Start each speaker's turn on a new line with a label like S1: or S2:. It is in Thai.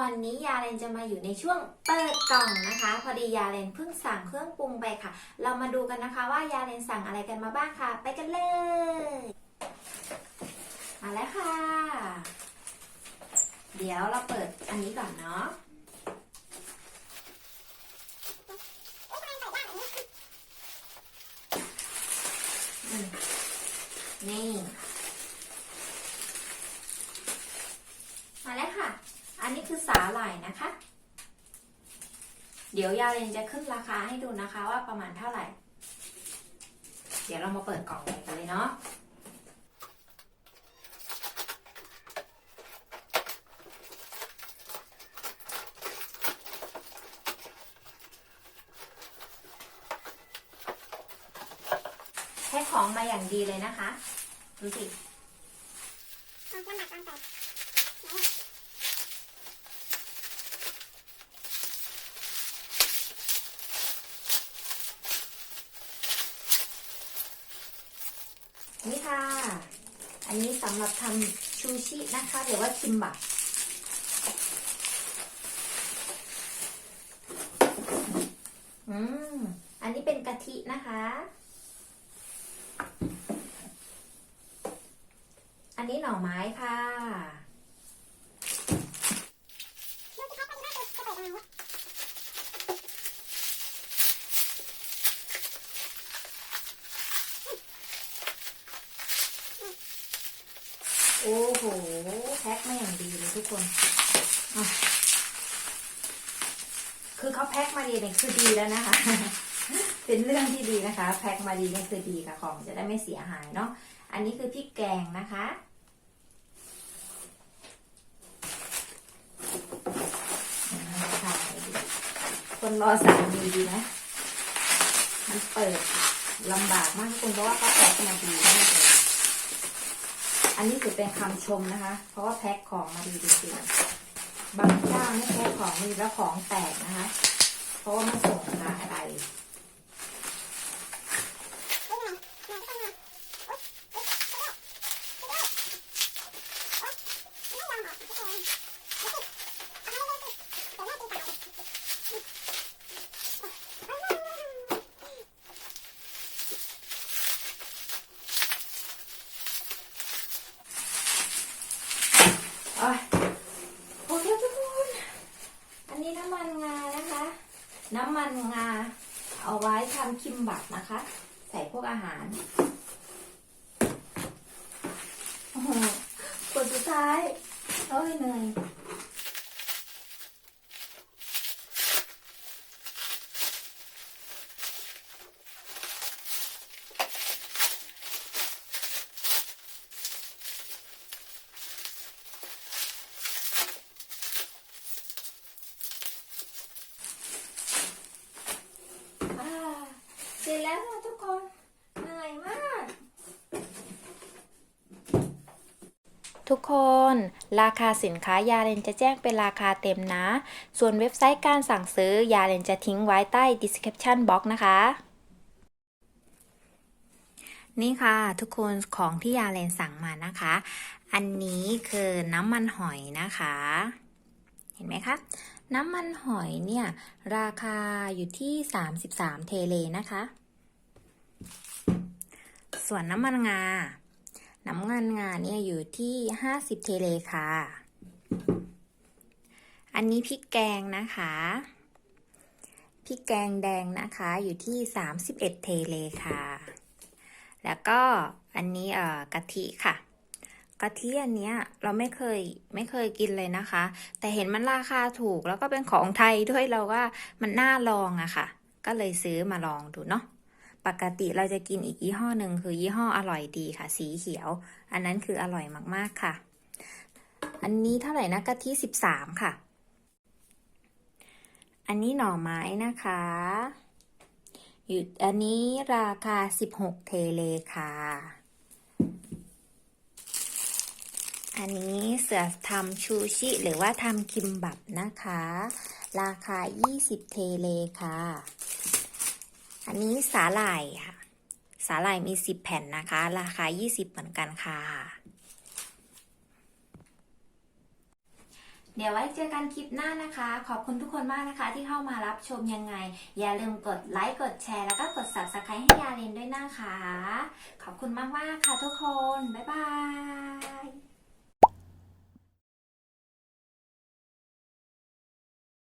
S1: วันนี้ยาเลนจะมาอยู่ในช่วงเปิดกล่องนะคะ พอดียาเลนเพิ่งสั่งเครื่องปรุงไปค่ะ เรามาดูกันนะคะว่ายาเลนสั่งอะไรกันมาบ้างค่ะ ไปกันเลย มาแล้วค่ะ เดี๋ยวเราเปิดอันนี้ก่อนเนาะนี่ มาแล้วค่ะ อันนี้คือสาหร่ายนะคะ เดี๋ยวยาเลนจะขึ้นราคาให้ดูนะคะว่าประมาณเท่าไหร่ เดี๋ยวเรามาเปิดกล่องกันเลยเนาะแพ็คของมาอย่างดีเลยนะคะ ดูสิ
S2: เอาลำบากลำบาก
S1: นี่ค่ะ อันนี้สำหรับทำชูชินะคะ หรือว่าคิมบับอืม อันนี้เป็นกะทินะคะ อันนี้หน่อไม้ค่ะ
S2: ดูสิครับอันนี้น่าจะจะเปิดยังไงวะ
S1: โอ้โห แพ็คมาอย่างดีเลยทุกคน คือเขาแพ็คมาดีเนี่ยคือดีแล้วนะคะ เป็นเรื่องที่ดีนะคะ แพ็คมาดีเนี่ยคือดีค่ะของจะได้ไม่เสียหายเนาะ อันนี้คือพริกแกงนะคะคนรอสามีดีนะ มันเปิดลำบากมากทุกคนเพราะว่าเขาแพ็คมาดีมากเลย อันนี้ถือเป็นคำชมนะคะ เพราะว่าแพ็คของมาดีจริงๆบางเจ้าไม่แพ็คของดีแล้วของแตกนะคะ เพราะว่าไม่ส่งมาอะไร
S2: เฮ้ยยังไงยังไงก็ต้องมาโอ๊ยโอ๊ยโอ๊ยโอ๊ยโอ๊ยโอ๊ยไม่ยอมบอกทุกคนดูสิเอาให้เลยสิเดี๋ยวแม่ตีปากเลย
S1: โอ้ยโอเคทุกคน อันนี้น้ำมันงานะคะ น้ำ มันงา เอาไว้ทำคิมบับนะคะ ใส่พวกอาหารโอ้โหขวดสุดท้าย เอ้ยเหนื่อย อ่าเส ร็จแล้วค่ะทุกคนเหนื่อยมาก ทุกคน ราคาสินค้ายาเลนจะแจ้งเป็นราคาเต็มนะ ส่วนเว็บไซต์การสั่งซื้อยาเลนจะทิ้งไว้ใต้ description box นะคะนี่ค่ะ ทุกคนของที่ยาเลนสั่งมานะคะ อันนี้คือน้ำมันหอยนะคะ นไหมคะ น้ำมันหอยเนี่ย ราคาอยู่ที่ 33 เทเลนะคะ ส่วนน้ำมันงา น้ำมันงาเนี่ยอยู่ที่ 50 เทเลค่ะ อันนี้พริกแกงนะคะพริกแกงแดงนะคะอยู่ที่ 31 เทเลค่ะ แล้วก็อันนี้เอ่อกะทิค่ะ กะทิอันเนี้ยเราไม่เคยไม่เคยกินเลยนะคะ แต่เห็นมันราคาถูกแล้วก็เป็นของไทยด้วยเราว่ามันน่าลองอะค่ะ ก็เลยซื้อมาลองดูเนาะปกติเราจะกินอีกยี่ห้อหนึ่งคือยี่ห้ออร่อยดีค่ะ สีเขียว อันนั้นคืออร่อยมากๆค่ะ อันนี้เท่าไหร่นะกะทิสิบสามค่ะ อันนี้หน่อไม้นะคะอยู่อันนี้ราคาสิบหกเทเลค่ะ อันนี้เสือทำชูชิหรือว่าทำคิมบับนะคะ ราคา 20 เทเลค่ะ อันนี้สาหร่ายค่ะ สาหร่ายมี 10 แผ่นนะคะ ราคา 20 เหมือนกันค่ะ เดี๋ยวไว้เจอกันคลิปหน้านะคะ ขอบคุณทุกคนมากนะคะ ที่เข้ามารับชมยังไง อย่าลืมกดไลค์ กดแชร์ แล้วก็กด subscribe ให้ยาเลนด้วยนะคะ ขอบคุณมากๆค่ะทุกคน บ๊ายบาย